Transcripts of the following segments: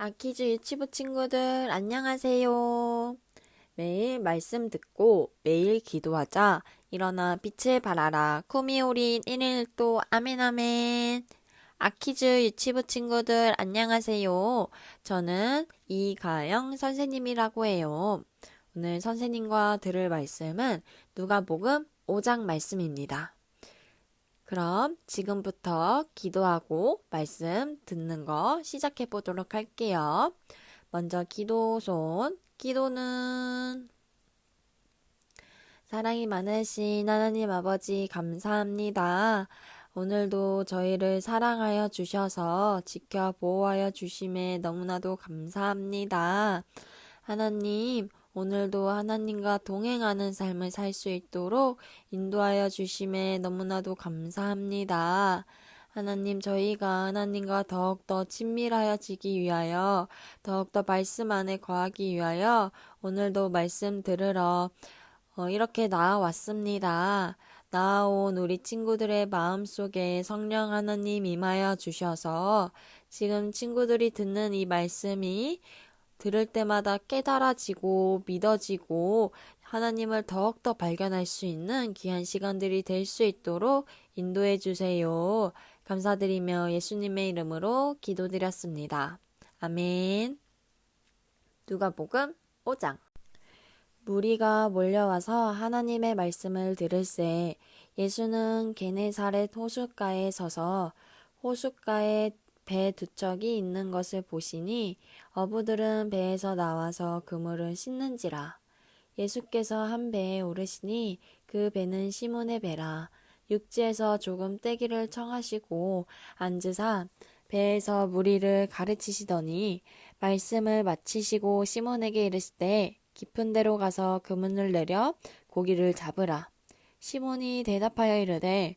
아키즈 유치부 친구들 안녕하세요. 매일 말씀 듣고 매일 기도하자. 일어나 빛을 발하라. 쿠미오린 1일도 아멘 아멘. 아키즈 유치부 친구들 안녕하세요. 저는 이가영 선생님이라고 해요. 오늘 선생님과 들을 말씀은 누가복음 5장 말씀입니다. 그럼 지금부터 기도하고 말씀 듣는 거 시작해 보도록 할게요. 먼저 기도 손. 기도는 사랑이 많으신 하나님 아버지 감사합니다. 오늘도 저희를 사랑하여 주셔서 지켜 보호하여 주심에 너무나도 감사합니다. 하나님, 오늘도 하나님과 동행하는 삶을 살 수 있도록 인도하여 주심에 너무나도 감사합니다. 하나님, 저희가 하나님과 더욱더 친밀하여지기 위하여, 더욱더 말씀 안에 거하기 위하여, 오늘도 말씀 들으러, 어, 이렇게 나와왔습니다. 나아온 우리 친구들의 마음 속에 성령 하나님 임하여 주셔서, 지금 친구들이 듣는 이 말씀이 들을 때마다 깨달아지고 믿어지고 하나님을 더욱더 발견할 수 있는 귀한 시간들이 될 수 있도록 인도해 주세요. 감사드리며 예수님의 이름으로 기도드렸습니다. 아멘. 누가복음 5장 무리가 몰려와서 하나님의 말씀을 들을새 예수는 게네사렛 호숫가에 서서 호숫가에 배 두 척이 있는 것을 보시니 어부들은 배에서 나와서 그물을 씻는지라. 예수께서 한 배에 오르시니 그 배는 시몬의 배라. 육지에서 조금 떼기를 청하시고 앉으사 배에서 무리를 가르치시더니 말씀을 마치시고 시몬에게 이르시되 깊은 데로 가서 그물을 내려 고기를 잡으라. 시몬이 대답하여 이르되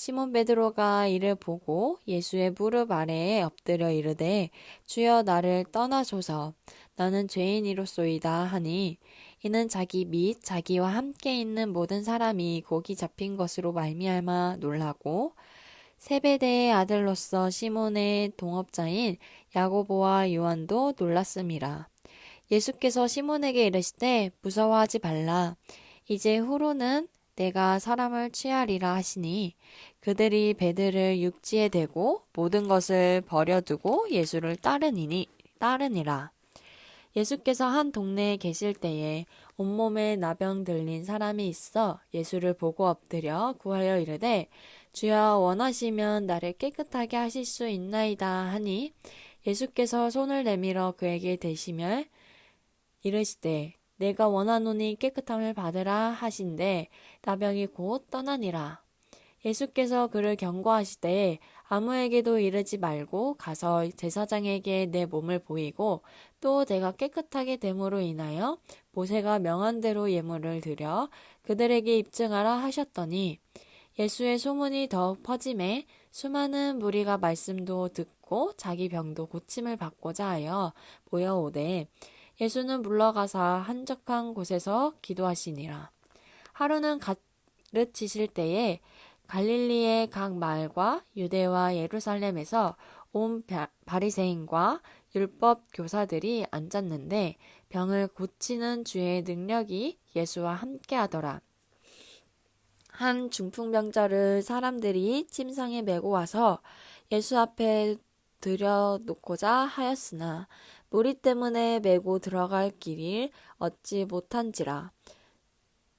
시몬 베드로가 이를 보고 예수의 무릎 아래에 엎드려 이르되 주여 나를 떠나소서 나는 죄인이로소이다 하니 이는 자기 및 자기와 함께 있는 모든 사람이 고기 잡힌 것으로 말미암아 놀라고 세베대의 아들로서 시몬의 동업자인 야고보와 요한도 놀랐음이라. 예수께서 시몬에게 이르시되 무서워하지 말라. 이제 후로는 내가 사람을 취하리라 하시니 그들이 배들을 육지에 대고 모든 것을 버려두고 예수를 따르니니 따르니라. 예수께서 한 동네에 계실 때에 온몸에 나병 들린 사람이 있어 예수를 보고 엎드려 구하여 이르되 주여 원하시면 나를 깨끗하게 하실 수 있나이다 하니 예수께서 손을 내밀어 그에게 대시며 이르시되 내가 원하노니 깨끗함을 받으라 하신데 나병이 곧 떠나니라. 예수께서 그를 경고하시되 아무에게도 이르지 말고 가서 제사장에게 내 몸을 보이고 또 내가 깨끗하게 됨으로 인하여 모세가 명한 대로 예물을 드려 그들에게 입증하라 하셨더니 예수의 소문이 더욱 퍼짐에 수많은 무리가 말씀도 듣고 자기 병도 고침을 받고자 하여 모여오되 예수는 물러가사 한적한 곳에서 기도하시니라. 하루는 가르치실 때에 갈릴리의 각 마을과 유대와 예루살렘에서 온 바리새인과 율법 교사들이 앉았는데 병을 고치는 주의 능력이 예수와 함께 하더라. 한 중풍병자를 사람들이 침상에 메고 와서 예수 앞에 들여놓고자 하였으나 무리 때문에 메고 들어갈 길을 얻지 못한지라.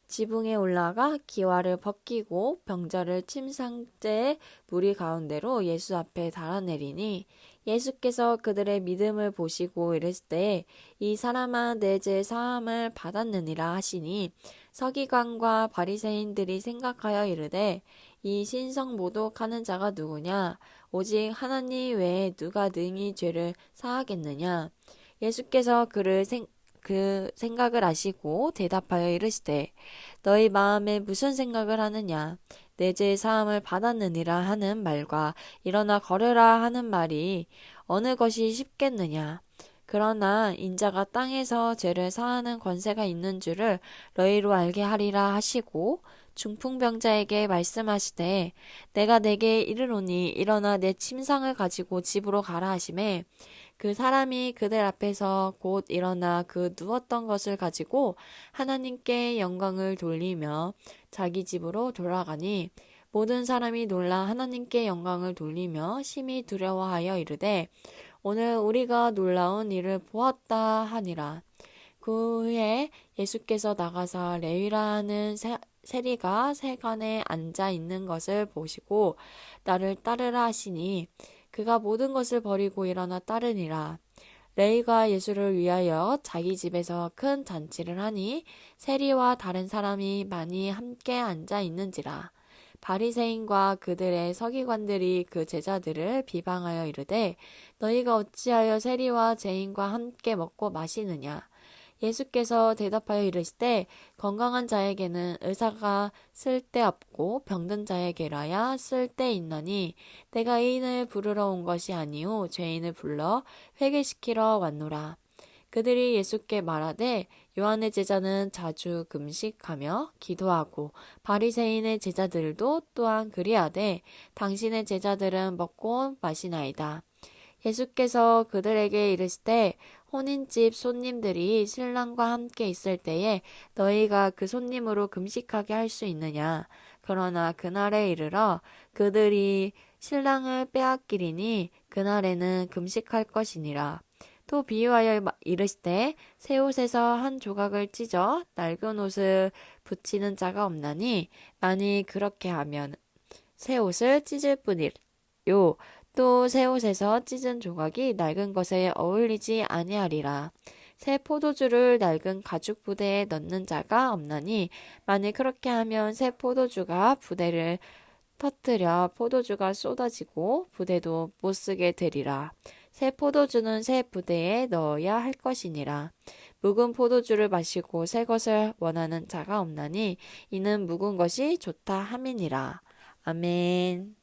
지붕에 올라가 기와를 벗기고 병자를 침상째 무리 가운데로 예수 앞에 달아내리니 예수께서 그들의 믿음을 보시고 이르시되 이 사람아 내죄 사함을 받았느니라 하시니 서기관과 바리새인들이 생각하여 이르되 이 신성 모독하는 자가 누구냐 오직 하나님 외에 누가 능히 죄를 사하겠느냐? 예수께서 그를 생, 그 생각을 아시고 대답하여 이르시되 너희 마음에 무슨 생각을 하느냐? 내 죄 사함을 받았느니라 하는 말과 일어나 걸으라 하는 말이 어느 것이 쉽겠느냐? 그러나 인자가 땅에서 죄를 사하는 권세가 있는 줄을 너희로 알게 하리라 하시고 중풍병자에게 말씀하시되 내가 내게 이르노니 일어나 내 침상을 가지고 집으로 가라 하심에 그 사람이 그들 앞에서 곧 일어나 그 누웠던 것을 가지고 하나님께 영광을 돌리며 자기 집으로 돌아가니 모든 사람이 놀라 하나님께 영광을 돌리며 심히 두려워하여 이르되 오늘 우리가 놀라운 일을 보았다 하니라. 그 후에 예수께서 나가사 레위라 하는 세, 세리가 세간에 앉아 있는 것을 보시고 나를 따르라 하시니 그가 모든 것을 버리고 일어나 따르니라. 레이가 예수를 위하여 자기 집에서 큰 잔치를 하니 세리와 다른 사람이 많이 함께 앉아 있는지라. 바리새인과 그들의 서기관들이 그 제자들을 비방하여 이르되 너희가 어찌하여 세리와 죄인과 함께 먹고 마시느냐 예수께서 대답하여 이르시되 건강한 자에게는 의사가 쓸데없고 병든 자에게라야 쓸데 있나니 내가 의인을 부르러 온 것이 아니오 죄인을 불러 회개시키러 왔노라 그들이 예수께 말하되 요한의 제자는 자주 금식하며 기도하고 바리새인의 제자들도 또한 그리하되 당신의 제자들은 먹고 마시나이다. 예수께서 그들에게 이르시되 혼인집 손님들이 신랑과 함께 있을 때에 너희가 그 손님으로 금식하게 할 수 있느냐? 그러나 그날에 이르러 그들이 신랑을 빼앗기리니 그날에는 금식할 것이니라. 또 비유하여 이르시되 새 옷에서 한 조각을 찢어 낡은 옷을 붙이는 자가 없나니 만일 그렇게 하면 새 옷을 찢을 뿐이요 또 새 옷에서 찢은 조각이 낡은 것에 어울리지 아니하리라 새 포도주를 낡은 가죽 부대에 넣는 자가 없나니 만일 그렇게 하면 새 포도주가 부대를 터뜨려 포도주가 쏟아지고 부대도 못 쓰게 되리라. 새 포도주는 새 부대에 넣어야 할 것이니라. 묵은 포도주를 마시고 새 것을 원하는 자가 없나니 이는 묵은 것이 좋다 함이니라. 아멘.